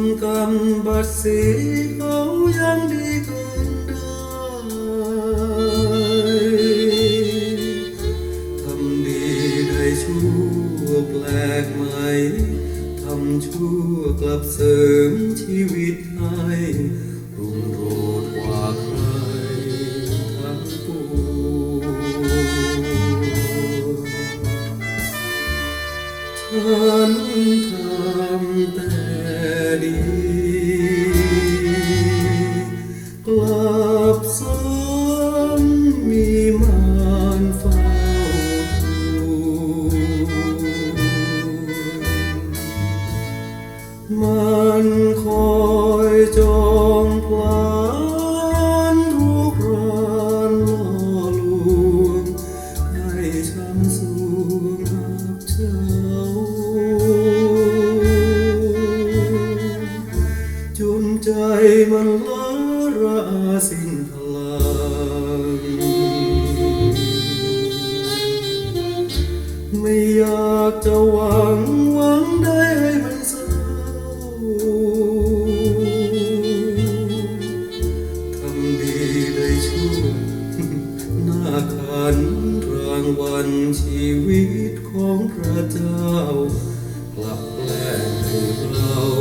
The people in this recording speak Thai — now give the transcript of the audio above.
ำกำบัดสีเขายังดีกันได้ทำดีได้ชั่วแปลกไหม่ทำชั่วกลับเสริมชีวิตให้รุ่งโรจน์กว่าใครทั้งปวงฉันทำแต่ ดีกลับซ้ำมีมารเฝ้าทูมันคอยจองพลานทุกรานล่อลวงให้ช้ำสวงหักเจ้า มันล้าระอาสิ้นพลังไม่อยากจะหวังหวังได้ให้มันเศร้าทำดีได้ชั่วหน้าขันรางวัลชีวิตของพระเจ้ากลับแปลงให้เรา